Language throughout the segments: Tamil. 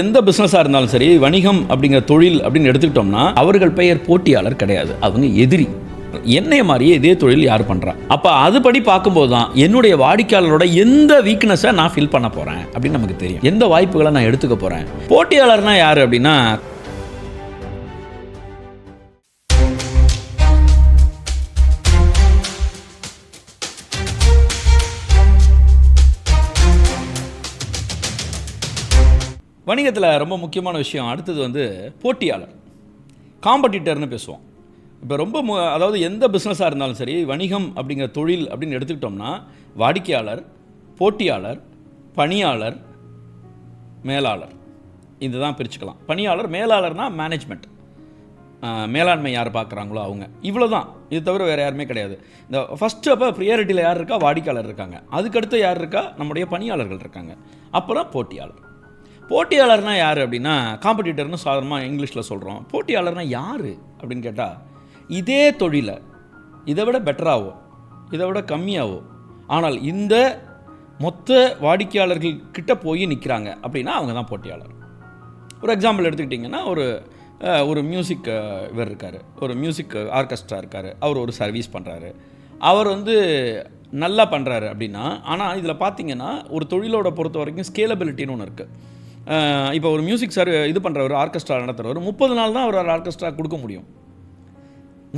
எந்த பிஸ்னஸாக இருந்தாலும் சரி வணிகம் அப்படிங்கிற தொழில் அப்படின்னு எடுத்துக்கிட்டோம்னா அவர்கள் பெயர் போட்டியாளர் கிடையாது. அவங்க எதிரி. என்னைய மாதிரியே இதே தொழில் யார் பண்ணுறா அப்போ அதுபடி பார்க்கும்போது தான் என்னுடைய வாடிக்கையாளரோட எந்த வீக்னஸை நான் ஃபில் பண்ண போகிறேன் அப்படின்னு நமக்கு தெரியும். எந்த வாய்ப்புகளை நான் எடுத்துக்க போகிறேன் போட்டியாளர்னா யார் அப்படின்னா வணிகத்தில் ரொம்ப முக்கியமான விஷயம். அடுத்தது வந்து போட்டியாளர். காம்படிட்டர்னு பேசுவோம். இப்போ ரொம்ப மு அதாவது எந்த பிஸ்னஸாக இருந்தாலும் சரி வணிகம் அப்படிங்கிற தொழில் அப்படின்னு எடுத்துக்கிட்டோம்னா வாடிக்கையாளர் போட்டியாளர் பணியாளர் மேலாளர். இதுதான் பிரிச்சுக்கலாம். பணியாளர் மேலாளர்னால் மேனேஜ்மெண்ட் மேலாண்மை யார் பார்க்குறாங்களோ அவங்க. இவ்வளோ தான் இது தவிர வேறு யாருமே கிடையாது. இந்த ஃபஸ்ட்டு அப்போ ப்ரியாரிட்டியில் யார் இருக்கா? வாடிக்கையாளர் இருக்காங்க. அதுக்கடுத்து யார் இருக்கா? நம்முடைய பணியாளர்கள் இருக்காங்க. அப்புறம் போட்டியாளர். போட்டியாளர்னா யார் அப்படின்னா காம்படிட்டர்னு சாதாரணமாக இங்கிலீஷில் சொல்கிறோம் போட்டியாளர்னா யார் அப்படின்னு கேட்டால் இதே தொழிலை இதை விட பெட்டராகவோ இதை விட கம்மியாகவோ ஆனால் இந்த மொத்த வாடிக்கையாளர்கள் கிட்ட போய் நிற்கிறாங்க அப்படின்னா அவங்க தான் போட்டியாளர். ஒரு எக்ஸாம்பிள் எடுத்துக்கிட்டிங்கன்னா ஒரு ஒரு மியூசிக் இவர் இருக்கார். ஒரு மியூசிக் ஆர்கெஸ்ட்ரா இருக்கார். அவர் ஒரு சர்வீஸ் பண்ணுறாரு அவர் வந்து நல்லா பண்ணுறாரு அப்படின்னா ஆனால் இதில் பார்த்தீங்கன்னா ஒரு தொழிலோட பொறுத்த வரைக்கும் ஸ்கேலபிலிட்டின்னு ஒன்று இருக்குது இப்போ ஒரு மியூசிக் சர் இது பண்ணுறவர் ஆர்கெஸ்ட்ரா நடத்துகிறவர் முப்பது நாள் தான் அவர் ஆர்கெஸ்ட்ரா கொடுக்க முடியும்.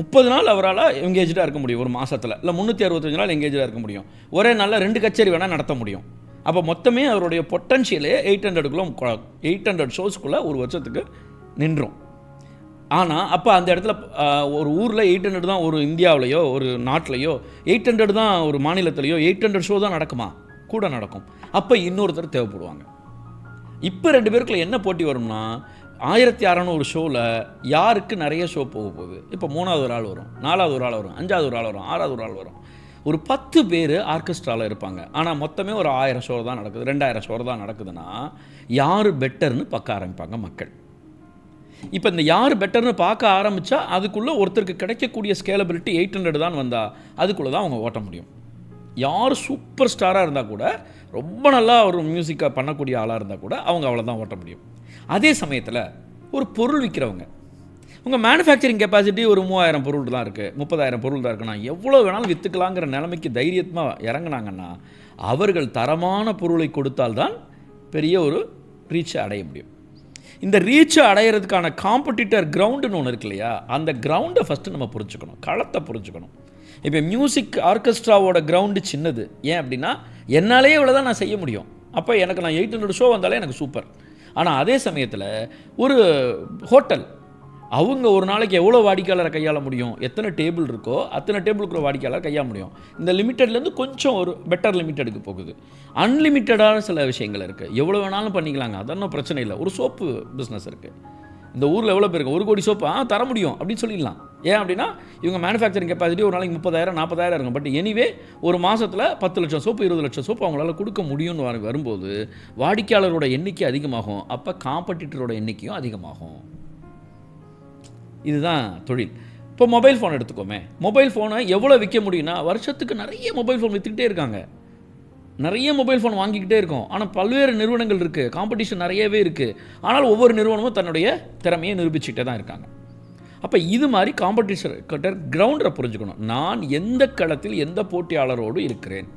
முப்பது நாள் அவரால் எங்கேஜாக இருக்க முடியும் ஒரு மாதத்தில் இல்லை முந்நூற்றி அறுபத்தஞ்சு நாள் எங்கேஜாக இருக்க முடியும். ஒரே நாளில் ரெண்டு கச்சேரி வேணால் நடத்த முடியும். அப்போ மொத்தமே அவருடைய பொட்டன்ஷியலே எயிட் ஹண்ட்ரடுக்குள்ளே எயிட் ஹண்ட்ரட் ஷோஸ்க்குள்ளே ஒரு வருஷத்துக்கு நின்றும். ஆனால் அப்போ அந்த இடத்துல ஒரு ஊரில் எயிட் ஹண்ட்ரட் தான் ஒரு இந்தியாவிலையோ ஒரு நாட்டிலையோ எயிட் ஹண்ட்ரட் தான் ஒரு மாநிலத்திலையோ எயிட் ஹண்ட்ரட் ஷோ தான் நடக்குமா? கூட நடக்கும். அப்போ இன்னொருத்தர் தேவைப்படுவாங்க. இப்போ ரெண்டு பேருக்குள்ள என்ன போட்டி வரும்னா ஆயிரத்தி அறநூறு ஷோவில் யாருக்கு நிறைய ஷோ போக போகுது? இப்போ மூணாவது ஒரு ஆள் வரும் நாலாவது ஒரு ஆள் வரும் அஞ்சாவது ஒரு ஆள் வரும் ஆறாவது ஒரு ஆள் வரும். ஒரு பத்து பேர் ஆர்கெஸ்ட்ராவில் இருப்பாங்க. ஆனால் மொத்தமே ஒரு ஆயிரம் ஷோ தான் நடக்குது ரெண்டாயிரம் ஷோர் தான் நடக்குதுன்னா யார் பெட்டர்னு பார்க்க ஆரம்பிப்பாங்க மக்கள். இப்போ இந்த யார் பெட்டர்னு பார்க்க ஆரம்பித்தா அதுக்குள்ளே ஒருத்தருக்கு கிடைக்கக்கூடிய ஸ்கேலபிலிட்டி எயிட் ஹண்ட்ரட் தான் வந்தால் அதுக்குள்ளே தான் அவங்க ஓட்ட முடியும். யார் சூப்பர் ஸ்டாராக இருந்தால் கூட ரொம்ப நல்லா ஒரு மியூசிக்காக பண்ணக்கூடிய ஆளாக இருந்தால் கூட அவங்க அவ்வளோதான் ஓட்ட முடியும். அதே சமயத்தில் ஒரு பொருள் விற்கிறவங்க உங்கள் மேனுஃபேக்சரிங் கெப்பாசிட்டி ஒரு மூவாயிரம் பொருள் தான் இருக்குது முப்பதாயிரம் பொருள் தான் இருக்குன்னா எவ்வளோ வேணாலும் விற்றுக்கலாங்கிற நிலைமைக்கு தைரியமாக இறங்குனாங்கன்னா அவர்கள் தரமான பொருளை கொடுத்தால்தான் பெரிய ஒரு ரீச்சை அடைய முடியும். இந்த ரீச்சை அடையிறதுக்கான காம்படிட்டர் கிரவுண்டுன்னு ஒன்று இருக்கு இல்லையா? அந்த கிரவுண்டை ஃபஸ்ட்டு நம்ம புரிஞ்சுக்கணும். களத்தை புரிஞ்சுக்கணும். இப்போ மியூசிக் ஆர்கெஸ்ட்ராவோட கிரவுண்டு சின்னது. ஏன் அப்படின்னா என்னாலேயே இவ்வளோ தான் நான் செய்ய முடியும். அப்போ எனக்கு நான் எயிட் ஹண்ட்ரட் ஷோ வந்தாலே எனக்கு சூப்பர் ஆனால் அதே சமயத்தில் ஒரு ஹோட்டல் அவங்க ஒரு நாளைக்கு எவ்வளோ வாடிக்கையாளரை கையாள முடியும்? எத்தனை டேபிள் இருக்கோ அத்தனை டேபிளுக்குள்ள வாடிக்கையாளர் கையாள முடியும். இந்த லிமிட்டட்லேருந்து கொஞ்சம் ஒரு பெட்டர் லிமிட்டடுக்கு போகுது. அன்லிமிட்டடான சில விஷயங்கள் இருக்குது எவ்வளோ வேணாலும் பண்ணிக்கலாங்க. அதெல்லாம் பிரச்சனை இல்லை. ஒரு சோப்பு பிஸ்னஸ் இருக்குது இந்த ஊரில் எவ்வளோ பேருக்கு ஒரு கோடி சோப்பு ஆ தர முடியும் அப்படின்னு சொல்லிடலாம். ஏன் அப்படின்னா இவங்க மேனுஃபேக்சரிங் கெப்பாசிட்டி ஒரு நாளைக்கு முப்பதாயிரம் நாற்பதாயிரம் இருக்கும். பட் எனிவே ஒரு மாதத்தில் பத்து லட்சம் சோப்பு இருபது லட்சம் சோப்பு அவங்களால கொடுக்க முடியும்னு வரும்போது வாடிக்கையாளரோட எண்ணிக்கை அதிகமாகும். அப்போ காம்படிட்டரோட எண்ணிக்கையும் அதிகமாகும். இதுதான் தொழில். இப்போ மொபைல் ஃபோன் எடுத்துக்கோமே. மொபைல் ஃபோனை எவ்வளோ விற்க முடியும்னா வருஷத்துக்கு நிறைய மொபைல் ஃபோன் விற்றுக்கிட்டே இருக்காங்க. நிறைய மொபைல் ஃபோன் வாங்கிக்கிட்டே இருக்கும். ஆனால் பல்வேறு நிறுவனங்கள் இருக்குது காம்படிஷன் நிறையவே இருக்குது ஆனால் ஒவ்வொரு நிறுவனமும் தன்னுடைய திறமையை நிரூபிச்சுக்கிட்டே தான் இருக்காங்க. அப்போ இது மாதிரி காம்படிஷன் கட்டர் கிரவுண்டரை புரிஞ்சுக்கணும். நான் எந்த களத்தில் எந்த போட்டியாளரோடு இருக்கிறேன்?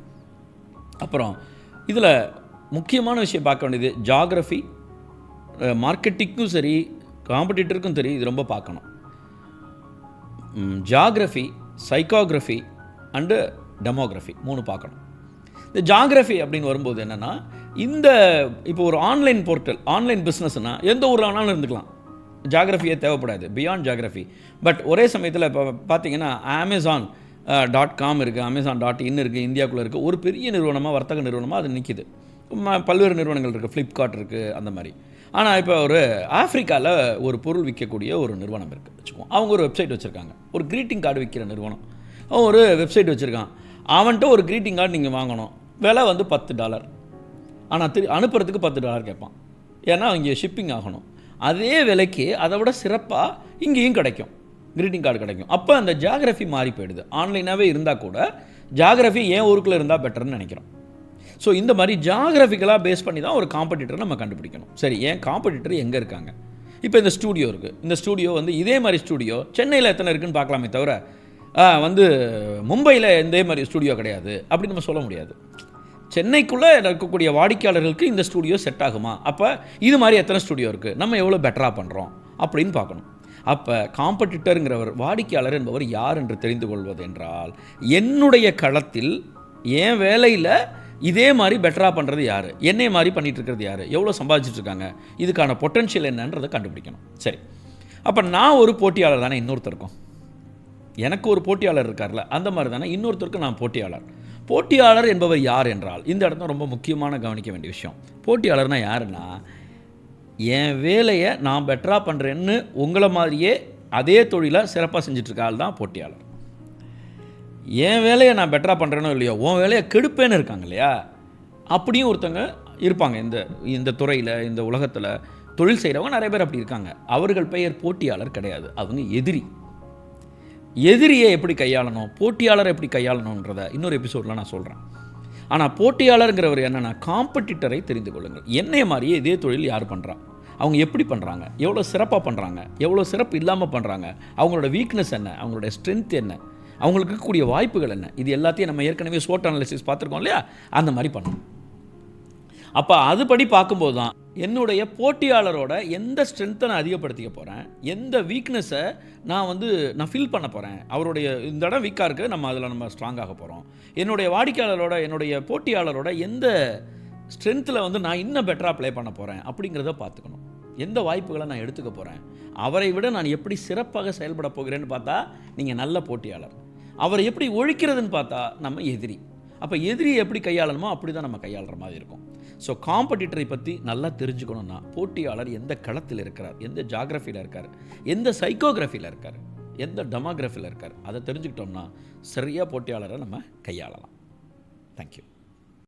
அப்புறம் இதில் முக்கியமான விஷயம் பார்க்க வேண்டியது ஜாகிரஃபி மார்க்கெட்டிங்க்கும் சரி காம்படிட்டருக்கும் சரி இது ரொம்ப பார்க்கணும். ஜாகிரஃபி சைக்காகிரஃபி அண்டு டெமோகிராஃபி மூணு பார்க்கணும். இந்த ஜாகிரஃபி அப்படின்னு வரும்போது என்னென்னா இந்த இப்போ ஒரு ஆன்லைன் போர்ட்டல் ஆன்லைன் பிஸ்னஸ்னால் எந்த ஊரில் வேணாலும் இருந்துக்கலாம். ஜாகிரஃபியே தேவைப்படாது. பியாண்ட் ஜாகிரஃபி பட் ஒரே சமயத்தில் இப்போ பார்த்தீங்கன்னா அமேசான் டாட் காம் இருக்குது அமேசான் டாட் இன் இருக்குது இந்தியாவுக்குள்ளே இருக்குது ஒரு பெரிய நிறுவனமாக வர்த்தக நிறுவனமாக அது நிற்கிது ம- பல்வேறு நிறுவனங்கள் இருக்குது ஃப்ளிப்கார்ட் இருக்குது அந்த மாதிரி. ஆனால் இப்போ ஒரு ஆஃப்ரிக்காவில் ஒரு பொருள் விற்கக்கூடிய ஒரு நிறுவனம் இருக்குது வச்சுக்குவோம் அவங்க ஒரு வெப்சைட் வச்சுருக்காங்க. ஒரு க்ரீட்டிங் கார்டு விற்கிற நிறுவனம். அவன் ஒரு வெப்சைட் வச்சுருக்கான். அவன்கிட்ட ஒரு க்ரீட்டிங் கார்டு நீங்கள் வாங்கணும். விலை வந்து பத்து டாலர். ஆனால் திரு அனுப்புறதுக்கு பத்து டாலர் கேட்பான். ஏன்னா இங்கே ஷிப்பிங் ஆகணும். அதே விலைக்கு அதை விட சிறப்பாக இங்கேயும் கிடைக்கும். க்ரீட்டிங் கார்டு கிடைக்கும். அப்போ அந்த ஜாகிரஃபி மாறி போயிடுது. ஆன்லைனாகவே இருந்தால் கூட ஜாகிரஃபி ஏன் ஊருக்குள்ளே இருந்தால் பெட்டர்னு நினைக்கிறோம். ஸோ இந்த மாதிரி ஜாகிரஃபிக்கலாக பேஸ் பண்ணி தான் ஒரு காம்படிட்டரை நம்ம கண்டுபிடிக்கணும். சரி ஏன் காம்படிட்டர் எங்கே இருக்காங்க? இப்போ இந்த ஸ்டூடியோ இருக்குது இந்த ஸ்டூடியோ வந்து இதே மாதிரி ஸ்டூடியோ சென்னையில் எத்தனை இருக்குன்னு பார்க்கலாமே தவிர வந்து மும்பையில் இதே மாதிரி ஸ்டூடியோ கிடையாது. அப்படின்னு நம்ம சொல்ல முடியாது. சென்னைக்குள்ளே இருக்கக்கூடிய வாடிக்கையாளர்களுக்கு இந்த ஸ்டூடியோ செட் ஆகுமா? அப்போ இது மாதிரி எத்தனை ஸ்டூடியோ இருக்குது நம்ம எவ்வளோ பெட்டராக பண்ணுறோம் அப்படின்னு பார்க்கணும். அப்போ காம்படிட்டருங்கிறவர் வாடிக்கையாளர் என்பவர் யார் என்று தெரிந்து கொள்வது என்றால் என்னுடைய களத்தில் என் வேலையில் இதே மாதிரி பெட்டராக பண்ணுறது யார்? என்னை மாதிரி பண்ணிட்டு இருக்கிறது யார்? எவ்வளோ சம்பாதிச்சிட்ருக்காங்க இதுக்கான பொட்டன்ஷியல் என்னன்றதை கண்டுபிடிக்கணும். சரி. அப்போ நான் ஒரு போட்டியாளர் தானே இன்னொருத்தருக்கும். எனக்கு ஒரு போட்டியாளர் இருக்கார்ல அந்த மாதிரி தானே இன்னொருத்தருக்கும் நான் போட்டியாளர். போட்டியாளர் என்பவர் யார் என்றால் இந்த இடத்துல ரொம்ப முக்கியமான கவனிக்க வேண்டிய விஷயம். போட்டியாளர்னால் யாருன்னா என் வேலையை நான் பெட்டராக பண்ணுறேன்னு உங்களை மாதிரியே அதே தொழிலை சிறப்பாக செஞ்சுட்ருக்க ஆள் தான் போட்டியாளர். என் வேலையை நான் பெட்டராக பண்ணுறேனோ இல்லையோ உன் வேலையை கெடுப்பேன்னு இருக்காங்க இல்லையா? அப்படியும் ஒருத்தங்க இருப்பாங்க. இந்த இந்த துறையில் இந்த உலகத்தில் தொழில் செய்கிறவங்க நிறைய பேர் அப்படி இருக்காங்க. அவர்கள் பெயர் போட்டியாளர் கிடையாது. அவங்க எதிரி. எதிரியை எப்படி கையாளணும்? போட்டியாளரை எப்படி கையாளணுன்றதை இன்னொரு எபிசோடில் நான் சொல்கிறேன் ஆனால் போட்டியாளருங்கிறவர் என்னென்னா காம்படிட்டரை தெரிந்து கொள்ளுங்கள். என்னைய மாதிரியே இதே தொழில் யார் பண்ணுறா அவங்க எப்படி பண்ணுறாங்க எவ்வளோ சிறப்பாக பண்ணுறாங்க எவ்வளோ சிறப்பு இல்லாமல் பண்ணுறாங்க அவங்களோட வீக்னஸ் என்ன? அவங்களோட ஸ்ட்ரென்த் என்ன? அவங்களுக்கு இருக்கக்கூடிய வாய்ப்புகள் என்ன? இது எல்லாத்தையும் நம்ம ஏற்கனவே ஸ்வோட் அனாலிசிஸ் பார்த்துருக்கோம் இல்லையா? அந்த மாதிரி பண்ணணும். அப்போ அதுபடி பார்க்கும்போது தான் என்னுடைய போட்டியாளரோட எந்த ஸ்ட்ரென்த்தை நான் அதிகப்படுத்திக்க போகிறேன் எந்த வீக்னஸை நான் வந்து நான் ஃபில் பண்ண போகிறேன் அவருடைய இந்த இடம் வீக்காக இருக்குது நம்ம அதில் நம்ம ஸ்ட்ராங்காக போகிறோம் என்னுடைய வாடிக்கையாளரோட என்னுடைய போட்டியாளரோட எந்த ஸ்ட்ரென்த்தில் வந்து நான் இன்னும் பெட்டராக ப்ளே பண்ண போகிறேன் அப்படிங்கிறத பார்த்துக்கணும். எந்த வாய்ப்புகளை நான் எடுத்துக்க போகிறேன் அவரை விட நான் எப்படி சிறப்பாக செயல்பட போகிறேன்னு பார்த்தா நீங்கள் நல்ல போட்டியாளர். அவரை எப்படி ஒழிக்கிறதுன்னு பார்த்தா நம்ம எதிரி. அப்போ எதிரியை எப்படி கையாளணுமோ அப்படி தான் நம்ம கையாளுற மாதிரி இருக்கும். ஸோ காம்படிட்டரை பற்றி நல்லா தெரிஞ்சுக்கணும்னா போட்டியாளர் எந்த களத்தில் இருக்கிறார் எந்த ஜாகிரஃபியில் இருக்கார் எந்த சைக்கோகிராஃபியில் இருக்கார் எந்த டெமோகிராஃபியில் இருக்கார் அதை தெரிஞ்சுக்கிட்டோம்னா சரியாக போட்டியாளரை நம்ம கையாளலாம். தேங்க்யூ